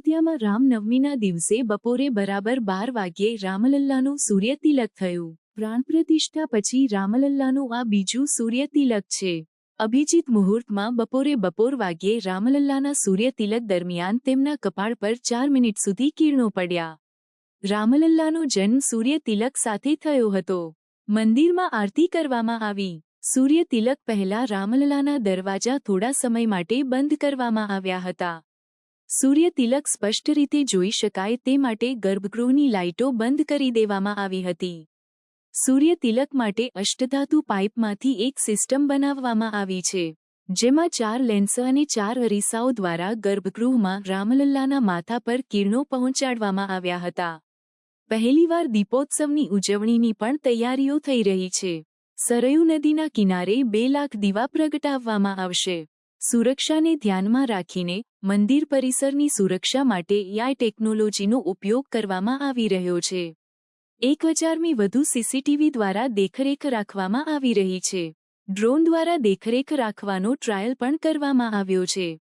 અયોધ્યામાં રામનવમીના દિવસે બપોરે બરાબર બાર વાગ્યે રામલલ્લાનું સૂર્યતિલક થયું. પ્રાણ પ્રતિષ્ઠા પછી રામલલ્લાનું આ બીજું સૂર્યતિલક છે. અભિજીત મુહૂર્તમાં બપોરે બપોર વાગ્યે રામલલ્લાના સૂર્યતિલક દરમિયાન તેમના કપાળ પર ચાર મિનિટ સુધી કિરણો પડ્યા. રામલલ્લાનો જન્મ સૂર્યતિલક સાથે થયો હતો. મંદિરમાં આરતી કરવામાં આવી. સૂર્યતિલક પહેલા રામલલ્લાના દરવાજા થોડા સમય માટે બંધ કરવામાં આવ્યા હતા. સૂર્યતિલક સ્પષ્ટ રીતે જોઈ શકાય તે માટે ગર્ભગૃહની લાઇટો બંધ કરી દેવામાં આવી હતી. સૂર્યતિલક માટે અષ્ટધાતુ પાઇપમાંથી એક સિસ્ટમ બનાવવામાં આવી છે, જેમાં ચાર લેન્સ અને ચાર અરીસાઓ દ્વારા ગર્ભગૃહમાં રામલલ્લાના માથા પર કિરણો પહોંચાડવામાં આવ્યા હતા. પહેલીવાર દીપોત્સવની ઉજવણીની પણ તૈયારીઓ થઈ રહી છે. સરયુ નદીના કિનારે બે લાખ દીવા પ્રગટાવવામાં આવશે. સુરક્ષાને ધ્યાનમાં રાખીને મંદિર પરિસરની સુરક્ષા માટે એઆઈ ટેકનોલોજીનો ઉપયોગ કરવામાં આવી રહ્યો છે. એક હજારમી વધુ સીસીટીવી દ્વારા દેખરેખ રાખવામાં આવી રહી છે. ડ્રોન દ્વારા દેખરેખ રાખવાનો ટ્રાયલ પણ કરવામાં આવ્યો છે.